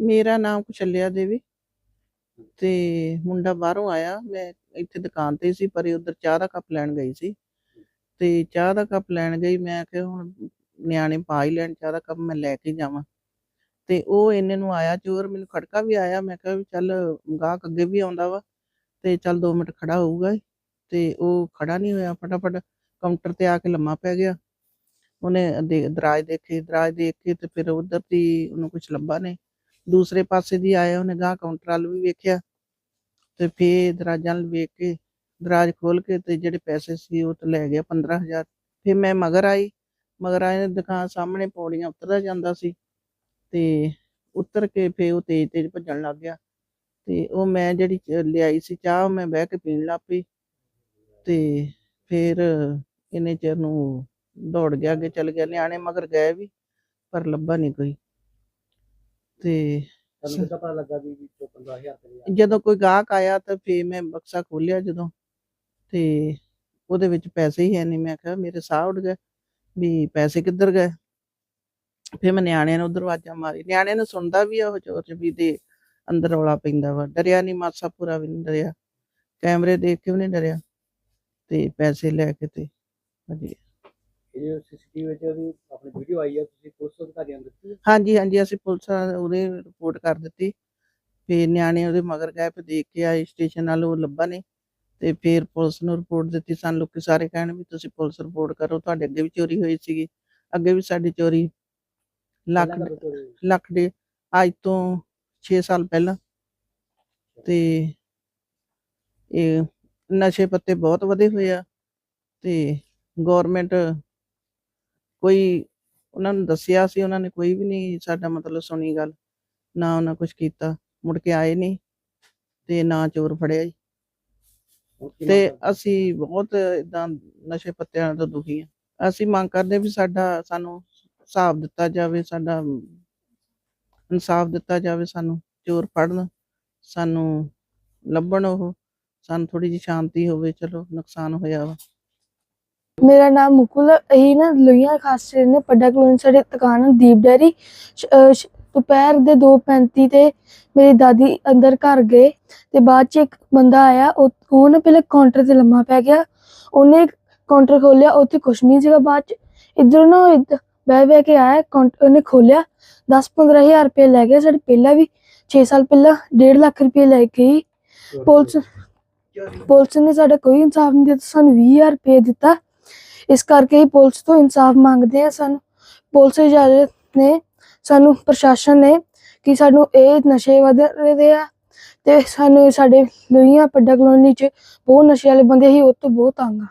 ਮੇਰਾ ਨਾਮ ਕੁਸ਼ਲਿਆ ਦੇਵੀ ਤੇ ਮੁੰਡਾ ਬਾਹਰੋਂ ਆਇਆ। ਮੈਂ ਇੱਥੇ ਦੁਕਾਨ ਤੇ ਸੀ, ਪਰ ਉਧਰ ਚਾਹ ਦਾ ਕੱਪ ਲੈਣ ਗਈ ਸੀ। ਤੇ ਚਾਹ ਦਾ ਕੱਪ ਲੈਣ ਗਈ, ਮੈਂ ਕਿਹਾ ਹੁਣ ਨਿਆਣੇ ਪਾ ਹੀ ਲੈਣ ਚਾਹ ਦਾ ਕੱਪ, ਮੈਂ ਲੈ ਕੇ ਜਾਵਾਂ। ਤੇ ਉਹ ਇਹਨੇ ਨੂੰ ਆਇਆ ਚੋਰ ਮੈਨੂੰ ਖੜਕਾ ਵੀ ਆਇਆ। ਮੈਂ ਕਿਹਾ ਵੀ ਚੱਲ ਗਾਹਕ ਅੱਗੇ ਵੀ ਆਉਂਦਾ ਵਾ, ਤੇ ਚੱਲ 2 ਮਿੰਟ ਖੜਾ ਹੋਊਗਾ ਇਹ। ਤੇ ਉਹ ਖੜਾ ਨਹੀਂ ਹੋਇਆ, ਫਟਾਫਟ ਕਾਊਂਟਰ ਤੇ ਆ ਕੇ ਲੰਮਾ ਪੈ ਗਿਆ। ਉਹਨੇ ਦੇ, ਦਰਾਜ ਦੇਖੇ, ਦਰਾਜ ਦੇਖ ਕੇ ਤੇ ਫਿਰ ਉਧਰ ਦੀ ਉਹਨੂੰ ਕੁਝ ਲੱਭਾ ਨਹੀਂ। ਦੂਸਰੇ ਪਾਸੇ ਦੀ ਆਇਆ ਉਹਨੇ ਗਾਹ ਕਾਊਂਟਰ ਵੱਲ ਵੀ ਵੇਖਿਆ ਤੇ ਫੇਰ ਦਰਾਜਾਂ ਵੱਲ ਵੇਖ ਕੇ, ਦਰਾਜ ਖੋਲ ਕੇ ਤੇ ਜਿਹੜੇ ਪੈਸੇ ਸੀ ਉਹ ਤੇ ਲੈ ਗਿਆ 15000 ਫਿਰ ਮੈਂ ਮਗਰ ਆਈ, ਮਗਰ ਆਏ ਨੇ ਦੁਕਾਨ ਸਾਹਮਣੇ ਪੌੜੀਆਂ ਉਤਰਦਾ ਜਾਂਦਾ ਸੀ ਤੇ ਉਤਰ ਕੇ ਫੇਰ ਉਹ ਤੇਜ਼ ਤੇਜ਼ ਭੱਜਣ ਲੱਗ ਗਿਆ ਤੇ ਉਹ ਮੈਂ ਜਿਹੜੀ ਲਿਆਈ ਸੀ ਚਾਹ, ਉਹ ਮੈਂ ਬਹਿ ਕੇ ਪੀਣ ਲੱਗ ਪਈ ਤੇ ਫਿਰ ਇਹਨੇ ਚਿਰ ਨੂੰ ਦੌੜ ਗਿਆ ਅੱਗੇ ਚੱਲ ਗਿਆ। ਨਿਆਣੇ ਮਗਰ ਗਏ ਵੀ, ਪਰ ਲੱਭਾ ਨਹੀਂ ਕੋਈ। ਤੇ ਤੁਹਾਨੂੰ ਕਿੱਦਾਂ ਪਤਾ ਲੱਗਾ ਵੀ ਵਿੱਚੋਂ 15000 ਰੁਪਏ ਜਦੋਂ ਕੋਈ ਗਾਹਕ ਆਇਆ ਤਾਂ ਫੇਰ ਮੈਂ ਬਕਸਾ ਖੋਲਿਆ ਜਦੋਂ ਤੇ ਉਹਦੇ ਵਿੱਚ ਪੈਸੇ ਹੀ ਹੈ ਨਹੀਂ ਮੈਂ ਕਿਹਾ ਮੇਰੇ ਸਾਹ ਉੱਡ ਗਏ ਵੀ ਪੈਸੇ ਕਿੱਧਰ ਗਏ? ਫੇਰ ਮੈਂ ਨਿਆਣਿਆਂ ਨੂੰ ਉਧਰ ਆਵਾਜ਼ਾਂ ਮਾਰੀ। ਨਿਆਣਿਆਂ ਨੂੰ ਸੁਣਦਾ ਵੀ ਆ ਉਹ ਚੋਰ ਵੀ ਦੇ ਅੰਦਰ ਰੌਲਾ ਪੈਂਦਾ ਵਾ। ਡਰਿਆ ਨਹੀਂ ਮਾਸਾ ਪੂਰਾ ਵੀ ਨਹੀਂ ਡਰਿਆ। ਕੈਮਰੇ ਦੇਖ ਕੇ ਵੀ ਨਹੀਂ ਡਰਿਆ ਤੇ ਪੈਸੇ ਲੈ ਕੇ ਤੇ ਹਾਂਜੀ ਇਹ ਸੀਸੀਟੀਵੀ ਵਿੱਚ ਉਹਦੀ ਆਪਣੀ ਵੀਡੀਓ ਆਈ ਹੈ ਤੁਸੀਂ ਪੁਲਿਸ ਅਧਿਕਾਰੀਆਂ ਨੂੰ ਦਿੱਤੀ ਹੈ? ਹਾਂਜੀ ਹਾਂਜੀ ਅਸੀਂ ਪੁਲਿਸ ਉਹਦੇ ਰਿਪੋਰਟ ਕਰ ਦਿੱਤੀ ਫਿਰ ਨਿਆਣੇ ਉਹਦੇ ਮਗਰ ਗਏ ਫਿਰ ਦੇਖ ਕੇ ਆਏ ਸਟੇਸ਼ਨ ਨਾਲ ਉਹ ਲੱਭਾ ਨਹੀਂ ਤੇ ਫਿਰ ਪੁਲਿਸ ਨੂੰ ਰਿਪੋਰਟ ਦਿੱਤੀ ਸਾਨੂੰ ਲੋਕੀ ਸਾਰੇ ਕਹਿਣ ਵੀ ਤੁਸੀਂ ਪੁਲਿਸ ਰਿਪੋਰਟ ਕਰੋ ਤੁਹਾਡੇ ਅੱਗੇ ਵੀ ਚੋਰੀ ਹੋਈ ਸੀਗੀ ਅੱਗੇ ਵੀ ਸਾਡੀ ਚੋਰੀ ਲੱਖ ਪਹਿਲਾਂ ਕਦੋਂ ਚੋਰੀ ਹੋਈ? ਲੱਖ ਦੇ ਅੱਜ ਤੋਂ 6 ਸਾਲ ਪਹਿਲਾਂ ਤੇ ਇਹ ਨਸ਼ੇ ਪੱਤੇ ਬਹੁਤ ਵਧੇ ਹੋਏ ਆ ਤੇ ਗਵਰਨਮੈਂਟ ਕੋਈ ਉਹਨਾਂ ਨੂੰ ਦੱਸਿਆ ਸੀ ਉਹਨਾਂ ਨੇ ਕੋਈ ਵੀ ਨਹੀਂ ਸਾਡਾ ਮਤਲਬ ਸੁਣੀ ਗੱਲ ਨਾ ਉਹਨਾਂ ਕੁਝ ਕੀਤਾ ਮੁੜ ਕੇ ਆਏ ਨਹੀਂ ਤੇ ਨਾ ਚੋਰ ਫੜਿਆ ਜੀ। ਤੇ? ਅਸੀਂ ਬਹੁਤ ਇਦਾਂ ਨਸ਼ੇ ਪੱਤਿਆਂ ਤੋਂ ਦੁਖੀ ਆ ਅਸੀਂ ਮੰਗ ਕਰਦੇ ਵੀ ਸਾਡਾ ਸਾਨੂੰ ਹਿਸਾਬ ਦਿੱਤਾ ਜਾਵੇ ਸਾਡਾ ਇਨਸਾਫ ਦਿੱਤਾ ਜਾਵੇ ਸਾਨੂੰ ਚੋਰ ਫੜਨ ਸਾਨੂੰ ਲੱਭਣ ਉਹ ਸਾਨੂੰ ਥੋੜੀ ਜਿਹੀ ਸ਼ਾਂਤੀ ਹੋਵੇ ਚਲੋ ਨੁਕਸਾਨ ਹੋਇਆ ਵਾ। ਮੇਰਾ ਨਾਮ ਮੁਕੁਲ ਇਹ ਨਾ ਲੋਹੀਆਂ ਖਾਸੇ ਨੇ ਪੱਡਾ ਕਲੋਨੀ ਸਾਡੇ ਦੁਕਾਨ ਦੀਪ ਡੈਰੀ। ਅਹ ਦੁਪਹਿਰ ਦੇ 2:35 ਤੇ ਮੇਰੀ ਦਾਦੀ ਅੰਦਰ ਘਰ ਗਏ ਤੇ ਬਾਅਦ ਚ ਇੱਕ ਬੰਦਾ ਆਇਆ। ਉਹ ਨਾ ਪਹਿਲੇ ਕਾਊਂਟਰ ਤੇ ਲੰਮਾ ਪੈ ਗਿਆ। ਉਹਨੇ ਕਾਊਂਟਰ ਖੋਲਿਆ ਉੱਥੇ ਕੁਛ ਨਹੀਂ ਸੀਗਾ ਬਾਅਦ ਚ। ਇਧਰੋਂ ਨਾ ਬਹਿ ਬਹਿ ਕੇ ਆਇਆ। ਕਾਊਂਟਰ ਉਹਨੇ ਖੋਲਿਆ 10-15000 ਰੁਪਏ ਲੈ ਗਿਆ ਸਾਡੇ ਪਹਿਲਾਂ ਵੀ। 6 ਸਾਲ ਪਹਿਲਾਂ 1.5 ਲੱਖ ਰੁਪਏ ਲੈ ਗਈ ਪੁਲਿਸ ਪੁਲਿਸ ਨੇ ਸਾਡਾ ਕੋਈ ਇਨਸਾਫ ਨਹੀਂ ਦਿੱਤਾ। ਸਾਨੂੰ 20000 ਰੁਪਏ ਦਿੱਤਾ। ਇਸ ਕਰਕੇ ਹੀ ਪੁਲਿਸ ਤੋਂ ਇਨਸਾਫ ਮੰਗਦੇ ਆ ਸਾਨੂੰ। ਪੁਲਿਸ ਇਜਾਜ਼ਤ ਨੇ ਸਾਨੂੰ, ਪ੍ਰਸ਼ਾਸਨ ਨੇ ਕਿ ਸਾਨੂੰ ਇਹ ਨਸ਼ੇ ਵਧ ਰਹੇ ਆ ਤੇ ਸਾਨੂੰ ਸਾਡੇ ਲੋਹੀਆਂ ਪੱਡਾ ਕਲੋਨੀ ਚ ਬਹੁਤ ਨਸ਼ੇ ਵਾਲੇ ਬੰਦੇ ਹੀ ਉਹ ਤੋਂ ਬਹੁਤ ਤੰਗ ਆ।